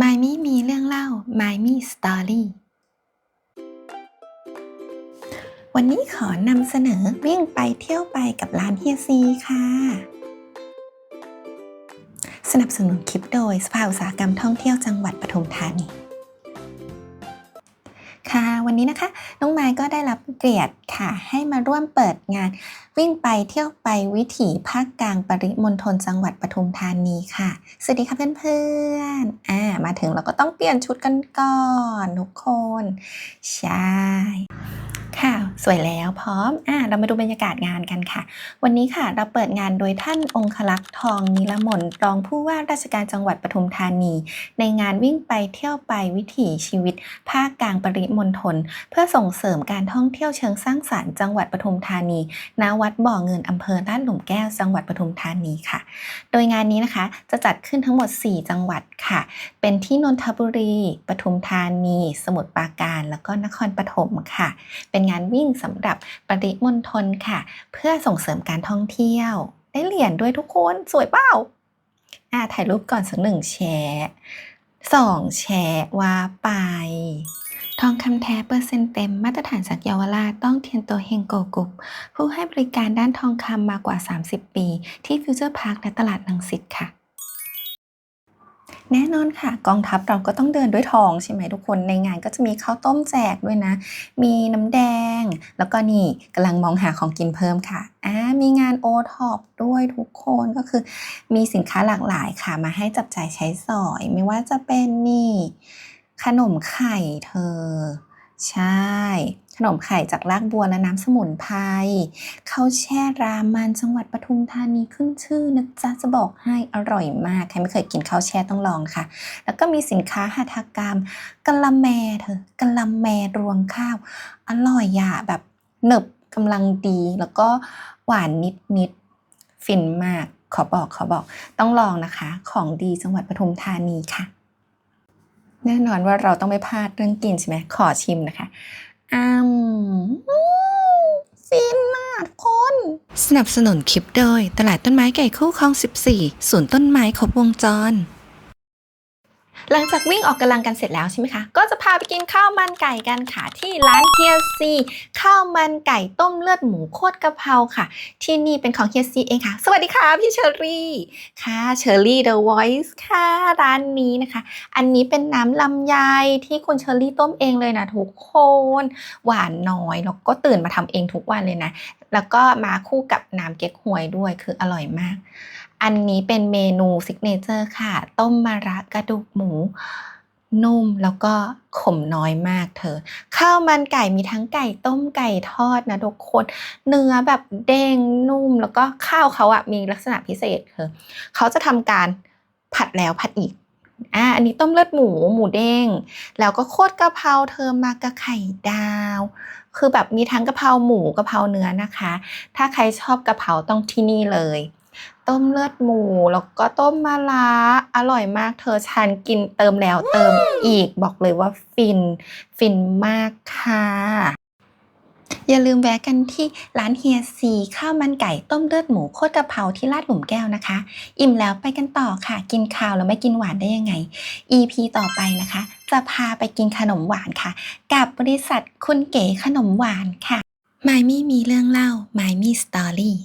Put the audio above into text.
มายมี่มีเรื่องเล่ามายมี่สตอรี่ วันนี้ขอนำเสนอวิ่งไปเที่ยวไปกับร้านเฮียซีค่ะ สนับสนุนคลิปโดยสภาอุตสาหกรรมท่องเที่ยวจังหวัดปทุมธานี ค่ะ วันนี้นะคะ น้องไม้ก็ได้รับเกียรติค่ะ ให้มาร่วมเปิดงาน วิ่งไปเที่ยวไปวิถีภาคกลางปริมณฑลจังหวัดปทุมธานีค่ะ สวัสดีค่ะเพื่อนๆอ่ามาถึงเราก็ต้องเปลี่ยนชุดกันก่อนทุกคน ใช่ ค่ะ สวยแล้วพร้อมอ่าเรามาดูบรรยากาศงานกันค่ะ วันนี้ค่ะ เราเปิดงานโดยท่านองคลักษ์ทองนิรมนรองผู้ว่าราชการจังหวัดปทุมธานี ในงานวิ่งไปเที่ยวไปวิถีชีวิต ภาคกลางปริมณฑลเพื่อส่งเสริมการท่องเที่ยวเชิงสร้างสรรค์จังหวัดปทุมธานีณวัดบ่อเงินอำเภอลาดหลุมแก้วจังหวัดปทุมธานีค่ะ โดยงานนี้นะคะจะจัดขึ้นทั้งหมด 4 จังหวัดค่ะ เป็นที่นนทบุรีปทุมธานี สมุทรปราการ แล้วก็นครปฐมค่ะ เป็นงานวิ่งสำหรับปริมณฑลค่ะ เพื่อส่งเสริมการท่องเที่ยว ได้เหรียญด้วยทุกคนสวยเปล่าอ่าถ่ายรูปก่อนสักหนึ่งแชร์สองแชร์ว่าไป ทองคำแท้เปอร์เซ็นต์เต็มมาตรฐานจากเยาวราชต้องเทียนโตเฮงโกกุปผู้ให้บริการด้านทองคำมากว่า 30 ปี ที่ฟิวเจอร์พาร์คและตลาดลังสิตค่ะ แน่นอนค่ะ กองทัพเราก็ต้องเดินด้วยทองใช่ไหมทุกคนในงานก็จะมีข้าวต้มแจกด้วยนะ มีน้ำแดง แล้วก็นี่กำลังมองหาของกินเพิ่มค่ะอ่ามีงานโอท็อปด้วยทุกคนก็คือ มีสินค้าหลากหลายค่ะมาให้จับจ่ายใช้สอย ไม่ว่าจะเป็นนี่ ขนมไข่เธอ ใช่ ขนมไข่จากรากบัวและน้ำสมุนไพรเข้าแช่รามันจังหวัดปทุมธานีขึ้นชื่อนะจ๊ะจะบอกให้อร่อยมากใครไม่เคยกินข้าวแช่ต้องลองค่ะ แล้วก็มีสินค้าหัตถกรรมกะละแมเธอกะละแมรวงข้าว อร่อยอะแบบหนึบกำลังดี แล้วก็หวานนิดนิดฟินมากขอบอกขอบอกต้องลองนะคะ ของดีจังหวัดปทุมธานีค่ะ แน่นอนว่าเราต้องไม่พลาดเรื่องกินใช่ไหมขอชิมนะคะ อืมฟินมากทุกคนสนับสนุนคลิปโดย ตลาดต้นไม้ไก่คู่คลอง 14 ศูนย์ต้นไม้ครบวงจร หลังจากวิ่งออกกำลังกันเสร็จแล้วใช่ไหมคะ ก็จะพาไปกินข้าวมันไก่กันค่ะที่ร้านเฮียซีข้าวมันไก่ต้มเลือดหมูโคตรกะเพราค่ะ ที่นี่เป็นของเฮียซีเองค่ะ สวัสดีค่ะพี่เชอรี่ค่ะเชอรี่ The Voice ค่ะร้านนี้นะคะ อันนี้เป็นน้ำลำไยที่คุณเชอรี่ต้มเองเลยนะทุกคนหวานน้อยแล้วก็ตื่นมาทำเองทุกวันเลยนะแล้วก็มาคู่กับน้ำเก๊กฮวยด้วยคืออร่อยมาก อันนี้เป็นเมนูซิกเนเจอร์ค่ะ ต้มมะระกระดูกหมู นุ่มแล้วก็ขมน้อยมากเธอ ข้าวมันไก่มีทั้งไก่ต้มไก่ทอดนะทุกคน เนื้อแบบเด้งนุ่มแล้วก็ข้าวเขาอะมีลักษณะพิเศษคือเขาจะทำการผัดแล้วผัดอีกอ่าอันนี้ต้มเลือดหมูหมูเด้ง แล้วก็โคตรกะเพราเธอมากับไข่ดาว คือแบบมีทั้งกะเพราหมูกะเพราเนื้อนะคะ ถ้าใครชอบกะเพราต้องที่นี่เลย ต้มเลือดหมู แล้วก็ต้มมะระอร่อยมากเธอฉันกินเติมแล้วเติมอีกบอกเลยว่าฟิน ฟินมากค่ะ อย่าลืมแวะกันที่ร้านเฮียซีข้าวมันไก่ต้มเลือดหมูโคตรกะเพราที่ลาดหลุมแก้วนะคะ อิ่มแล้วไปกันต่อค่ะ กินข้าวแล้วไม่กินหวานได้ยังไง EP ต่อไปนะคะ จะพาไปกินขนมหวานค่ะ กับบริษัทคุณเก๋ขนมหวานค่ะไมมี่มีเรื่องเล่าไมมี่สตอรี่